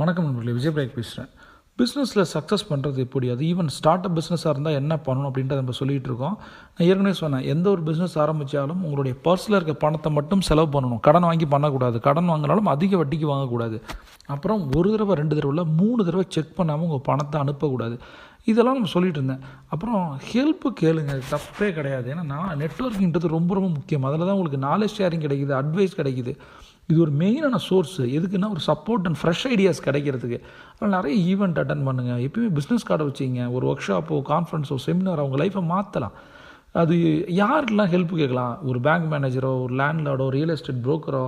வணக்கம் நண்பர்களே விஜய் பிரேக் பேசுகிறேன் பிஸ்னஸில் சக்ஸஸ் பண்ணுறது எப்படி? அது ஈவன் ஸ்டார்ட் அப் பிஸ்னஸாக இருந்தால் என்ன பண்ணணும் அப்படின்றத நம்ம சொல்லிகிட்டு இருக்கோம். நான் ஏற்கனவே சொன்னேன் எந்த ஒரு பிஸ்னஸ் ஆரம்பித்தாலும் உங்களுடைய பர்ஸில் இருக்க பணத்தை மட்டும் செலவு பண்ணணும். கடன் வாங்கி பண்ணக்கூடாது. கடன் வாங்கினாலும் அதிக வட்டிக்கு வாங்கக்கூடாது. அப்புறம் ஒரு தடவை ரெண்டு தடவை மூணு தடவை செக் பண்ணாமல் உங்கள் பணத்தை அனுப்பக்கூடாது. இதெல்லாம் நம்ம சொல்லிட்டு இருந்தேன். அப்புறம் ஹெல்ப்பு கேளுங்க தப்பே கிடையாது. ஏன்னா நான் நெட்ஒர்க்கிங்கிறது ரொம்ப ரொம்ப முக்கியம். அதில் தான் உங்களுக்கு நாலேஜ் ஷேரிங் கிடைக்குது அட்வைஸ் கிடைக்குது. இது ஒரு மெயினான சோர்ஸு எதுக்குன்னா ஒரு சப்போர்ட் அண்ட் ஃப்ரெஷ் ஐடியாஸ் கிடைக்கிறதுக்கு. அதனால் நிறைய ஈவெண்ட் அட்டன் பண்ணுங்கள் எப்பயுமே பிஸ்னஸ் கார்டை வச்சிங்க. ஒரு ஒர்க் ஷாப்போ கான்ஃபரன்ஸோ செமினார் அவங்க லைஃப்பை மாற்றலாம் அது யாருக்கெல்லாம் ஹெல்ப் கேட்கலாம்? ஒரு பேங்க் மேனேஜரோ ஒரு லேண்ட்லார்டோ ரியல் எஸ்டேட் ப்ரோக்கரோ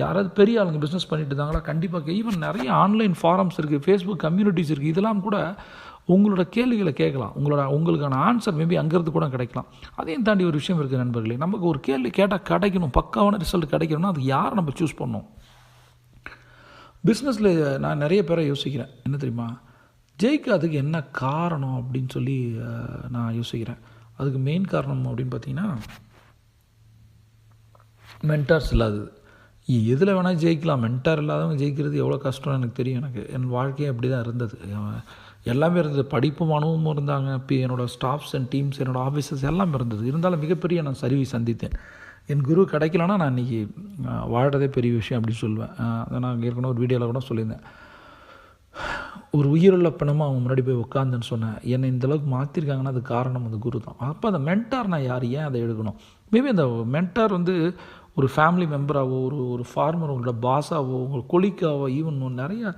யாராவது பெரிய ஆளுங்க பிஸ்னஸ் பண்ணிட்டு இருந்தாங்களா? கண்டிப்பாக ஈவன் நிறைய ஆன்லைன் ஃபாரம்ஸ் இருக்குது ஃபேஸ்புக் கம்யூனிட்டிஸ் இருக்குது இதெல்லாம் கூட உங்களோட கேள்விகளை கேட்கலாம். உங்களோட உங்களுக்கான ஆன்சர் மேபி அங்கேருந்து கூட கிடைக்கலாம். அதையும் தாண்டி ஒரு விஷயம் இருக்குது நண்பர்களே. நமக்கு ஒரு கேள்வி கேட்டால் கிடைக்கணும் பக்காவான ரிசல்ட் கிடைக்கணும்னா அது யார் நம்ம சூஸ் பண்ணோம் பிஸ்னஸில் நான் நிறைய பேரை யோசிக்கிறேன். என்ன தெரியுமா? ஜெயிக்காததுக்கு என்ன காரணம் அப்படின்னு சொல்லி நான் யோசிக்கிறேன். அதுக்கு மெயின் காரணம் அப்படின்னு பார்த்தீங்கன்னா மென்டார்ஸ் இல்லாதது. எதில் வேணால் ஜெயிக்கலாம். மென்டார் இல்லாதவங்க ஜெயிக்கிறது எவ்வளோ கஷ்டம் எனக்கு தெரியும். எனக்கு என் வாழ்க்கையே அப்படி தான் இருந்தது எல்லாமே இருந்தது. படிப்பும் அனுபவமும் இருந்தாங்க. இப்போ என்னோடய ஸ்டாஃப்ஸ் அண்ட் டீம்ஸ் என்னோடய ஆஃபீஸர்ஸ் எல்லாமே இருந்தது. இருந்தாலும் மிகப்பெரிய நான் சரிவை சந்தித்தேன். என் குரு கிடைக்கலனா நான் இன்றைக்கி வாழ்கிறதே பெரிய விஷயம் அப்படின்னு சொல்லுவேன் அதை நான் ஏற்கனவே ஒரு வீடியோவில் கூட சொல்லியிருந்தேன். ஒரு உயிருள்ள பிணமாக அவங்க முன்னாடி போய் உட்காந்துன்னு சொன்னேன். என்னை இந்தளவுக்கு மாற்றிருக்காங்கன்னா அது காரணம் அந்த குரு தான். அப்போ அந்த மென்டார் நான் யார்? ஏன் அதை எடுக்கணும்? மேபி அந்த மென்டார் வந்து ஒரு ஃபேமிலி மெம்பராகவோ ஒரு ஒரு ஃபார்மர் உங்களோட பாஸாவோ உங்கள் கொலிக்காவோ ஈவன் நிறைய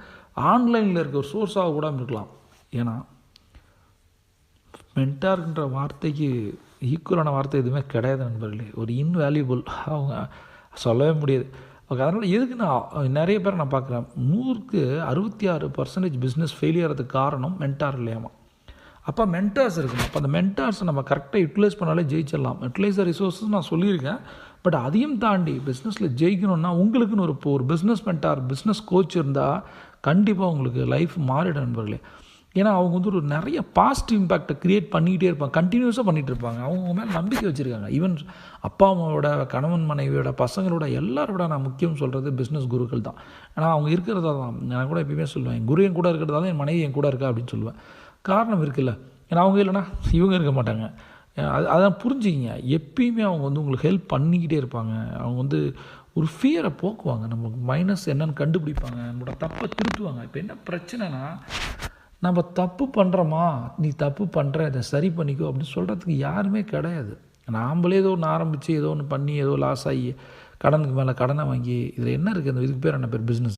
ஆன்லைனில் இருக்க ஒரு சோர்ஸாக கூட இருக்கலாம். ஏன்னா மென்டார்ன்ற வார்த்தைக்கு ஈக்குவலான வார்த்தை எதுவுமே கிடையாது நண்பர்களே. ஒரு இன்வேல்யூபிள் அவங்க சொல்லவே முடியாது. ஓகே அதனால் எதுக்கு நான் நிறைய பேர் நான் பார்க்குறேன். நூறுக்கு அறுபத்தி ஆறு பர்சன்டேஜ் பிஸ்னஸ் ஃபெயிலியர் ஆகிறதுக்கு காரணம் மென்டார் இல்லையாமா? அப்போ மென்டார்ஸ் இருக்கணும். அப்போ அந்த மென்டார்ஸை நம்ம கரெக்டாக யூட்டிலைஸ் பண்ணாலே ஜெயிச்சிடலாம். யூட்டிலைஸ் ரிசோர்ஸஸ் நான் சொல்லியிருக்கேன். பட் அதையும் தாண்டி பிஸ்னஸில் ஜெயிக்கணும்னா உங்களுக்குன்னு ஒரு இப்போ ஒரு பிஸ்னஸ் மென்டார் பிஸ்னஸ் கோச் இருந்தால் கண்டிப்பாக உங்களுக்கு லைஃப் மாறிடும் நண்பர்களே. ஏன்னா அவங்க வந்து ஒரு நிறைய பாசிட்டிவ் இம்பேக்டை க்ரியேட் பண்ணிக்கிட்டே இருப்பாங்க. கண்டினியூஸாக பண்ணிகிட்டு இருப்பாங்க. அவங்க மேலே நம்பிக்கை வச்சுருக்காங்க. ஈவன் அப்பா அம்மாவோட கணவன் மனைவியோட பசங்களோட எல்லாரோட நான் முக்கியம் சொல்கிறது பிஸ்னஸ் குருக்கள் தான். ஏன்னா அவங்க இருக்கிறதா தான். நான் கூட எப்பயுமே சொல்லுவேன். என் குரு என் கூட இருக்கிறதா தான் என் மனைவி என் கூட இருக்கா அப்படின்னு சொல்லுவேன். காரணம் இருக்குல்ல. ஏன்னா அவங்க இல்லைன்னா இவங்க இருக்க மாட்டாங்க. அது அதான் புரிஞ்சுக்கிங்க. எப்பயுமே அவங்க வந்து உங்களுக்கு ஹெல்ப் பண்ணிக்கிட்டே இருப்பாங்க. அவங்க வந்து ஒரு ஃபியரை போக்குவாங்க. நமக்கு மைனஸ் என்னன்னு கண்டுபிடிப்பாங்க. நம்மளோட தப்பை திருத்துவாங்க. இப்போ என்ன பிரச்சனைனா நம்ம தப்பு பண்ணுறோமா நீ தப்பு பண்ணுற இதை சரி பண்ணிக்கோ அப்படின்னு சொல்கிறதுக்கு யாருமே கிடையாது. நாம்ளே ஏதோ ஒன்று ஆரம்பித்து ஏதோ ஒன்று பண்ணி ஏதோ லாஸ் ஆகி கடனுக்கு மேலே கடனை வாங்கி இதில் என்ன இருக்குது அந்த இதுக்கு பேர் என்ன? பேர் பிஸ்னஸ்